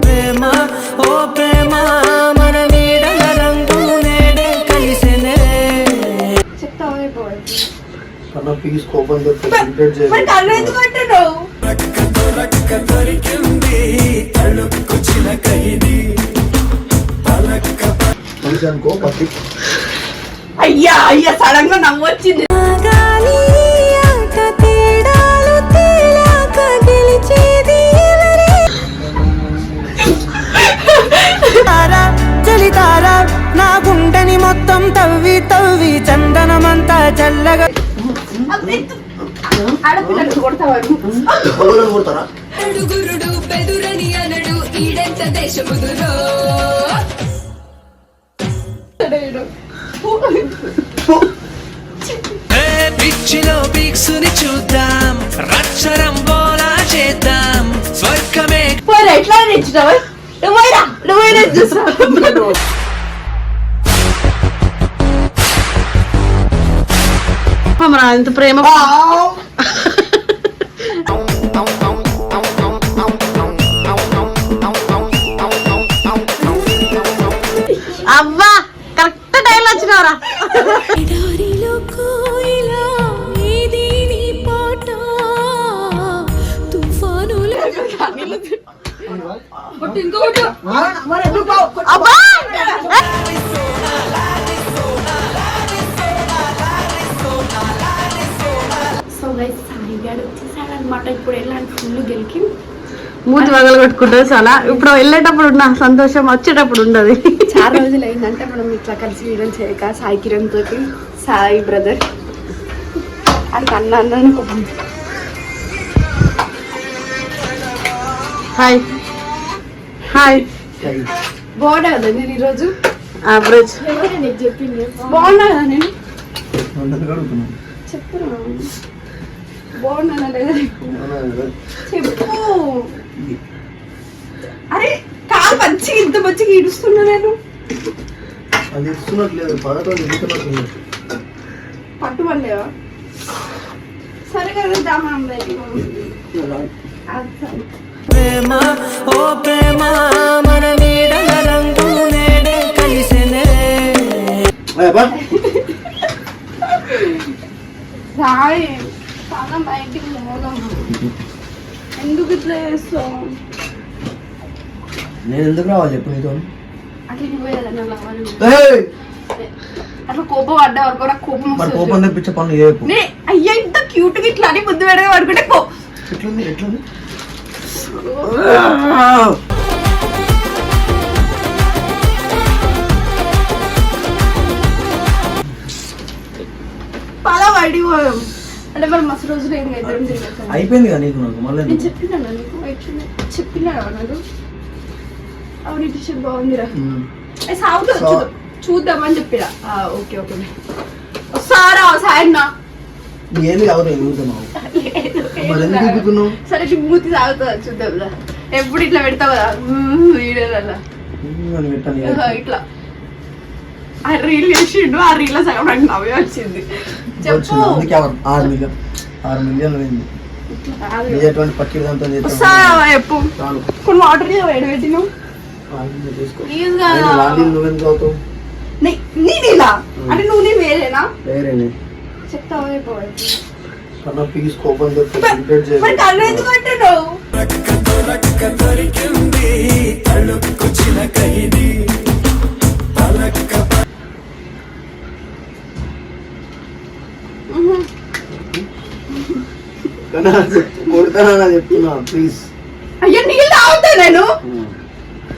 ప్రేమ ఓ ప్రేమ మన రంగు నేడే కలిసెనే. చెప్తావా కన్నా పీస్ కోపం అయ్యా అయ్యా సడన్గా నవ్వొచ్చింది. కొడతారా? అడుగురుడు బెదురని అనడు ఈడెంత దేశముదురో? పిచ్చిలో పిక్సుని చూద్దాం రచ్చరం బోలా చేద్దాం స్వర్గమే ఎట్లా నేర్చుతావా నువ్వైరా నువ్వైనా చూసావు ఇంత ప్రేమ అవ్వా కరెక్ట్ టైం వచ్చినవరా. ఎడారిలో కోయిలా ఏది నీ పాట. తుఫానులు అబ్బా అనమాట ఇప్పుడు ఎలాంటి ఫుల్ గెలికి. మూతి వగలు కొట్టుకుంటుంది చాలా. ఇప్పుడు వెళ్ళేటప్పుడు ఉన్న సంతోషం వచ్చేటప్పుడు ఉండదు. చాలా రోజులు అయిందంటే మనం ఇట్లా కలిసి వీడియోలు చేయక సాయి కిరణ్ తోటి సాయి బ్రదర్ అది అన్న అన్నాను హాయ్ హాయ్ బాగున్నా కదా నేను ఈరోజు? యావరేజ్ బాగున్నా కదా నేను? చెప్పురా. బాగున్నానా లేదా? చెప్పు అరే కాలు మంచిగా ఇంత మంచిగా ఈడుస్తున్నా నేను. అది ఇస్తున్నట్లేదు పదతో ఇస్తున్నట్లేదు పట్టుబడలేవా సరే కదా మనం ప్రేమ ఓ ప్రేమ మన నీడల రంగు నేడే కలిసెనే. సాయి చాలా బయటికి పోదాం. ఎందుకు ఇట్లా చేస్తావు? నేను ఎందుకు రావాలి చెప్పు నీతో? అట్లా పోయేదన్నా కోపం పడ్డా వరకు నాకు కోపం మరి కోపం తెప్పించే పనులు చేయకు. నే అయ్యా ఇంత క్యూట్గా ఇట్లా అని ముద్దు పెడగా పడుకుంటే పో. ఎట్లుంది ఎట్లుంది? పలా పడిపోయాం అంటే మరి మస్తు రోజులు ఏం అయిపోయింది కదా నీకు నాకు మళ్ళీ నేను చెప్పినా నీకు? యాక్చువల్లీ చెప్పినా నాకు? అవును ఈ టీషర్ట్ బాగుందిరా. ఏ, సాగుతూ చూద్దామని చెప్పిరా ఆ, ఓకే ఓకే. సారా సాయన్న. ఏంది కాదు ఎదుగుతున్నావు మరి ఎందుకు ఎదుగుతున్నావు సరే మూతి సాగుతుందా చూద్దాం. ఎప్పుడు ఇట్లా పెడతావు కదా? వీడియోలలో ఇట్లా. ఆ రీల్ చేసిండు ఆ రీల్ సగం నాకు నవ్వే వచ్చింది. చెప్పు. వచ్చింది. అందుకే ఆరు ఆరు మిలియన్ ఆరు మిలియన్ అయింది కాదు. నీ ఎటువంటి పక్కి దాంతో వస్తావా చెప్పు. చాలు. కొన్ని వాటర్ వేడి పెట్టిను ఆగింది తీసుకో ప్లీజ్ అయినా కదా లాంటి నువ్వెందుకు అవుతావు? నీ- నేను ఇలా అంటే నువ్వు నీ వేరేనా? వేరేనే. చెప్తావా అయిపోవచ్చు కన్నా పీస్ కోపం కంప్లీట్ మరి కళ్ళు ఎందుకు అంటున్నావు? కొడతానా చెప్తున్నా ప్లీజ్ అయ్యో నీళ్ళు తాగుతా నేను?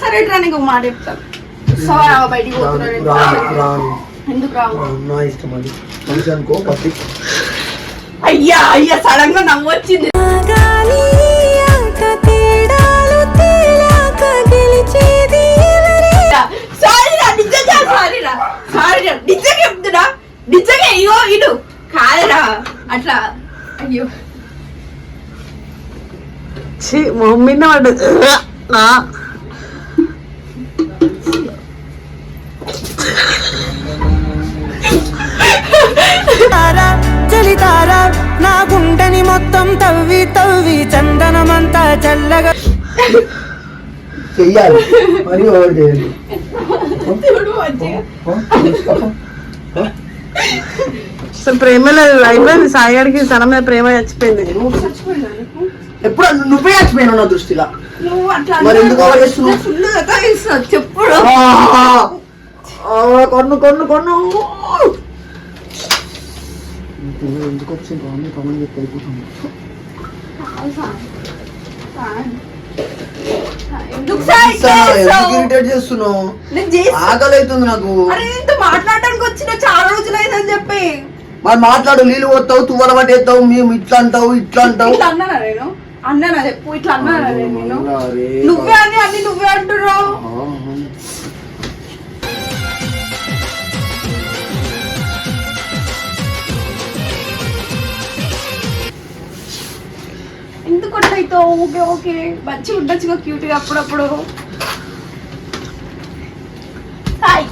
సరే రా నీకు మాట చెప్తాను వస్తావా బయటికి పోతున్నాను రాను రాను. ఎందుకు రావు? నా ఇష్టం అది. మనిషి అనుకో పత్తి అయ్యా అయ్యా సడన్గా నవ్వొచ్చింది. ఛీ మమ్మీనే వాడు నా తారా చలితారా నా గుండెని మొత్తం గుండం తవ్వి తవ్వి చందనమంతా చల్లగా చెయ్యాలి మరి ఓవర్ చేయాలి చూడు మంచిగా అసలు ప్రేమ లేదు అయిపోయింది సాయి గారికి తన మీద ప్రేమ చచ్చిపోయింది ఎప్పుడు నువ్వే చచ్చిపోయినావు నా దృష్టిలో. నువ్వు అట్లా మరి ఎందుకు అలా చేస్తున్నావు? ఫుల్ సతాయిస్తున్నావు చెప్పుడు కొన్ను కొన్ను కొన్ను. ఎందుకు వచ్చింది అన్ని కమని చెప్పి చేస్తున్నావు? చేస్తా ఆకలి అవుతుంది నాకు మాట్లాడడానికి వచ్చిన చాలా రోజులైందని చెప్పి. మరి మాట్లాడు నీళ్ళు పోతావు తువ్వల పట్టేస్తావు మేము ఇట్లా అంటావు ఇట్లా అంటావు. నేను? అన్నానా చెప్పు ఇట్లా అన్నానా నేను నువ్వే అని అన్ని నువ్వే అంటున్నావు. ఎందుకు అట్లయితావు ఓకే ఓకే. మంచిగా ఉండొచ్చుగా క్యూట్గా అప్పుడప్పుడు. హాయ్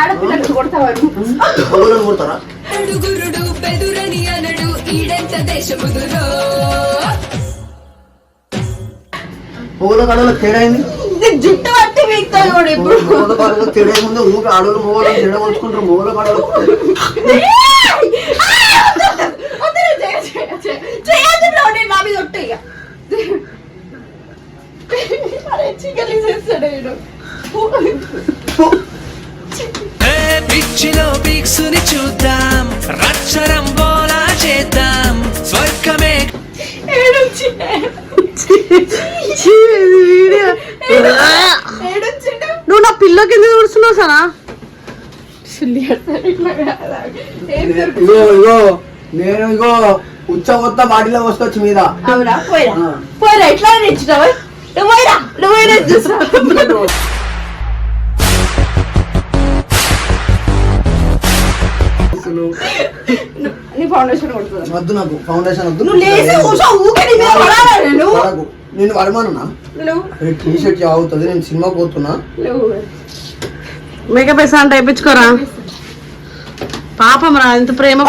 ఆడపిల్లలు కొడతావా? నువ్వు? ఎవరు కొడతారా? అడుగురుడు బెదురని అనడు. ఈడెంత దేశముదురో? పూల కడలో తేడా అయింది ఇది జుట్టు పట్టి వీక్తావు కూడా ఇప్పుడు. పూల కడలో తేడా అయింది ఊరికి ఆడలు మూల తేడా వచ్చుకుంటారు మూల కడలు మీద పిచ్చిలో పిక్సుని చూద్దాం. రచ్చరం బోలా చేద్దాం. స్వర్గమే. నువ్వు నా పిల్ల కింద చూస్తున్నావు సనా? నేను ఇగో ఉచ్చ కొత్త బాటిలో వస్తొచ్చు మీద. అవునా? పోయిరా. పోయిరా ఎట్లా నువ్వు పోయిరా నువ్వు పోయినా ఫౌండేషన్ కొడుతుంది? వద్దు నాకు ఫౌండేషన్ వద్దు. నువ్వు లేచి కూర్చో ఊకే నీ మీద పడాలా నేను పడకు. నేను వడమానున్నా టీ షర్ట్ అవుతుంది నేను సినిమాకి పోతున్నా. మేకప్ వేసా అంటే వేయించుకోరా? పాపం రా ఎంత ప్రేమ.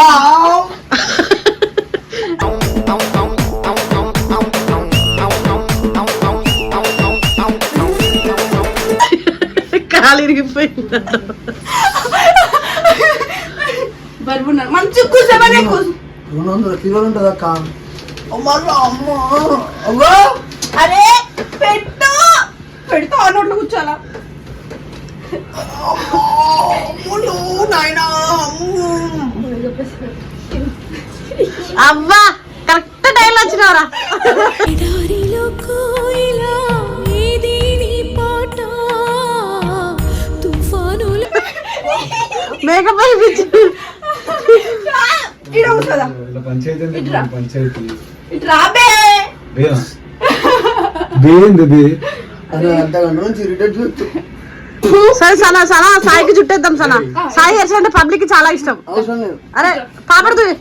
కాలు ఇరిగిపోయింది బరువున్నాను మంచి కూర్చోమని కూర్చో. రెండు వందల కిలోలు ఉంటుంది అక్క. అమ్మా అమ్మ అవ్వా అరే పెట్టు. పెడుతూ ఆ నోట్లో కూర్చోాలా అమ్ములు నాయనా అమ్ము. అవ్వా కరెక్ట్ టైంలో వచ్చినవరా? ఎడారిలో కోయిలా ఏది నీ పాట. తుఫానుల మేకప్ ఇడ కూర్చోదా పంచాయతీ ఇట్రా. పంచాయతీ. ఇటు రాబే బేనా బేంది బే? అరే అర్ధగంట నుంచి ఇరిటేట్ చేస్తూ. సరే సనా సనా సాయికి చుట్టేద్దాం సనా. సాయి హెయిర్స్ అంటే పబ్లిక్కి చాలా ఇష్టం. అవసరం లేదు. అరే పాపడు చూ-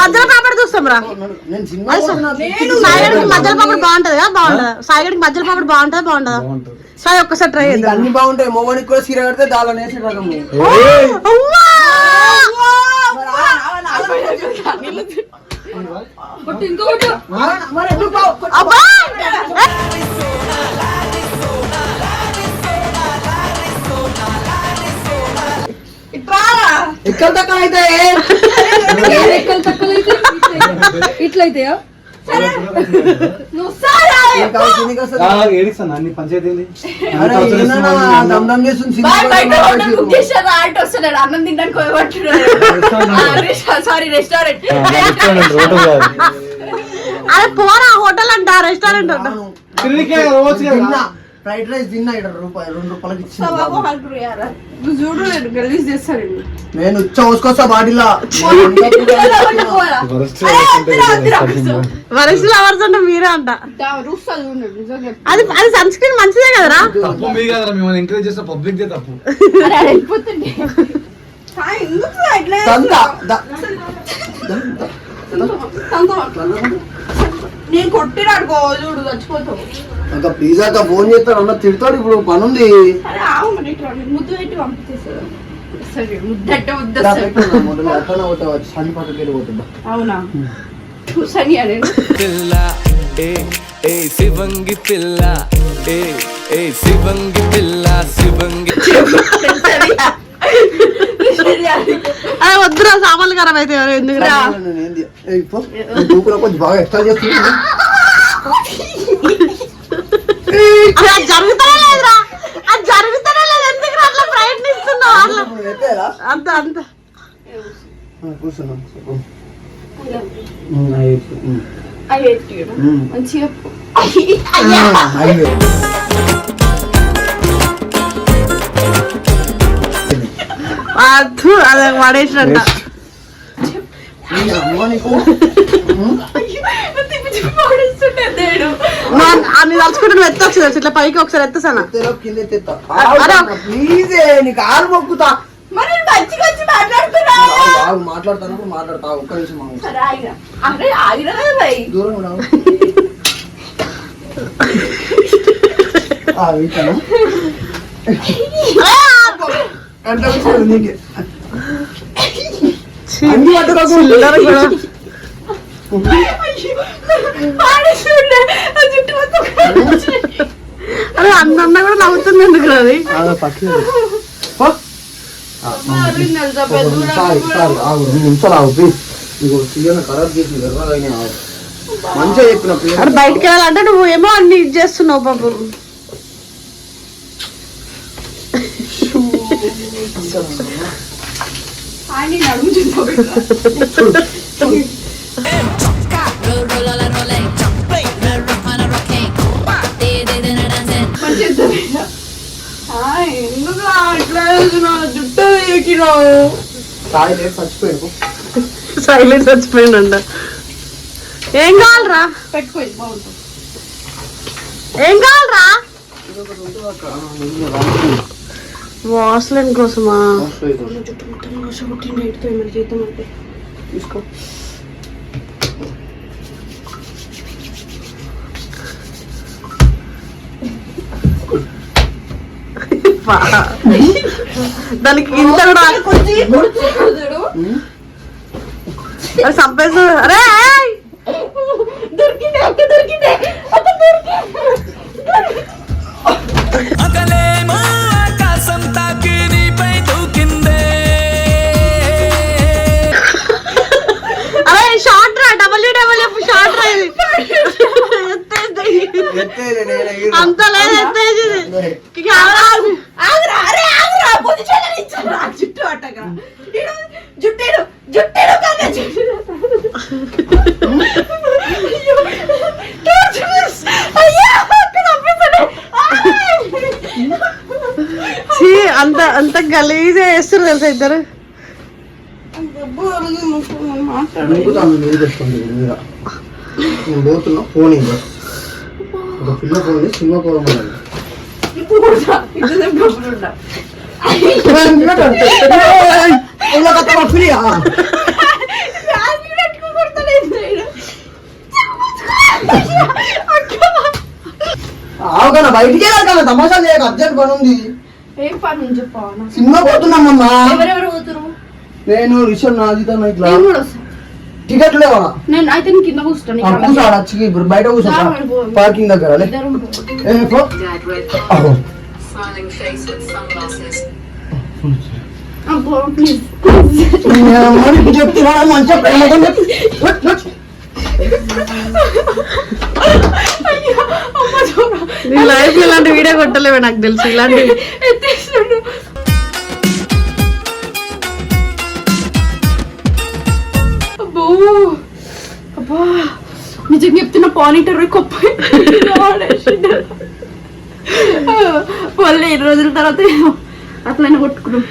మధ్యలో పాపడు చూస్తాం రా. నేను సినిమా పోతున్నా. సాయి గడికి మధ్యలో పాపడు బాగుంటది? కదా బాగుంటది సాయి గడికి మధ్యలో పాపడు బాగుంటది? బాగుంటదా? సాయి ఒక్కసారి ట్రై చేద్దాం. అన్ని బాగుంటాయి. మోవానికి కూడా సీర కడితే దాని వేసే రకము ఏయ్! అబ్బా! అయితే ఇట్లయితే ఏడిస్తాను అన్ని పంచాయతీ ఏంది? అరే అన్నం తినడానికి సారీ రెస్టారెంట్ పోరా హోటల్ అంట రెస్టారెంట్ అంట. ఫ్రైడ్ రైస్ తిన్నా ఇక్కడ రూపాయి రెండు రూపాయలకి ఇచ్చింది నువ్వు చూడు నేను గలీజ్ చేస్తాను నేను ఉచ్చ పోసుకొస్తా బాటిలా. వరసలు అవర్స్ అంటే మీరే అంట. అది అది సన్ స్క్రీన్ మంచిదే కదరా? తప్పు మీ కదా మిమ్మల్ని ఎంకరేజ్ చేసిన పబ్లిక్ దే తప్పు. ఎందుకు నేను కొట్టినాడుకో చూడు చచ్చిపోతావు. అక్క ప్లీజ్ అక్క ఫోన్ చేస్తాడు అన్న తిడతాడు ఇప్పుడు పని ఉంది. ముద్దు పెట్టి వెళ్ళిపోతుందా అవునా? చూసని పిల్ల ఏ ఏ శివంగి పిల్ల ఏ ఏ శివంగి పిల్ల శివంగి వద్దురా సామాన్లు ఖరాబ్ అయితే ఎందుకురా కొంచెం బాగా ఎక్స్ట్రా చేస్తున్నా అరే అది జరుగుతానే లేదురా. అది జరుగుతానే లేదు. ఎందుకు అట్లా ప్రయత్నిస్తున్నావు? అట్లా. అంత అంత. కూర్చున్నాం అద్దు అది పడేసినట్ట అన్ని తలుచుకుంటే నువ్వు ఎత్తొచ్చు తెలుసు ఇట్లా పైకి ఒకసారి ఎత్తసానా. ప్లీజ్ నీకు ఆరు మొక్కుతా. మాట్లాడుతాను మాట్లాడతా ఒక్క నిమిషం దూరం ఆ, నీకే. అన్ని అరే అన్న కూడా నవ్వుతుంది ఎందుకు అది సారీ సారీ మంచిగా చెప్పిన బయటికి వెళ్ళాలంటే నువ్వు ఏమో అన్ని ఇది చేస్తున్నావు పాపం ఆయన నడుము చూసుకో మంచిగా ఇద్దరు. ఆ, ఎందుకు అట్లా జుట్టు ఎక్కినావు సాయి చచ్చిపోయాడు సైలెంట్ ఏం కావాలరా? పెట్టుకో ఏం కావాలరా? వాస్లైన్ కోసమా? తీసుకో. దానికి ఇంత కూడా. అరే చంపేసు అరే ఏయ్! దొరికింది అక్క దొరికింది. అక్క దొరికింది. అంత లేదు ఎత్తేసి ఇది. ఇక ఆగరా. అరే ఆగురా పొజిషన్ ఇచ్చారా జుట్టు అట్టగా జుట్టేడు జుట్టేడు అంత అంత గలీజ్ చేస్తారు తెలుసా ఇద్దరు? నూకుతాను నీళ్ళు తెచ్చుకోండి మీద నేను పోతున్నా ఫోన్ ఇంకా ఒక పిల్ల ఫోన్ సినిమా. అక్క. ఆవుకన్నా బయటికి వెళ్ళాలి తమాషా చేయక అర్జెంట్ పని ఉంది. ఏం పని చెప్పు. సినిమా పోతున్నామమ్మా ఎవరెవరు పోతురు నేను రిషన్ నాజిత ఇట్లా టికెట్ లేవా? నేను అయితే నేను కింద కూర్చుంటాను ఆ, ఇక్కడ. కూర్చోడు వచ్చి ఇప్పుడు బయట పో. పార్కింగ్ దగ్గర చెప్తున్నా మంచిగా. నీ లైఫ్ ఇలాంటి వీడియో కొట్టలేవే నాకు తెలుసు. ఇలాంటి నిజంగా చెప్తున్న పానిటర్ కొప్ప వాళ్ళు ఎన్ని రోజుల తర్వాత అట్లనే కొట్టుకున్నాం.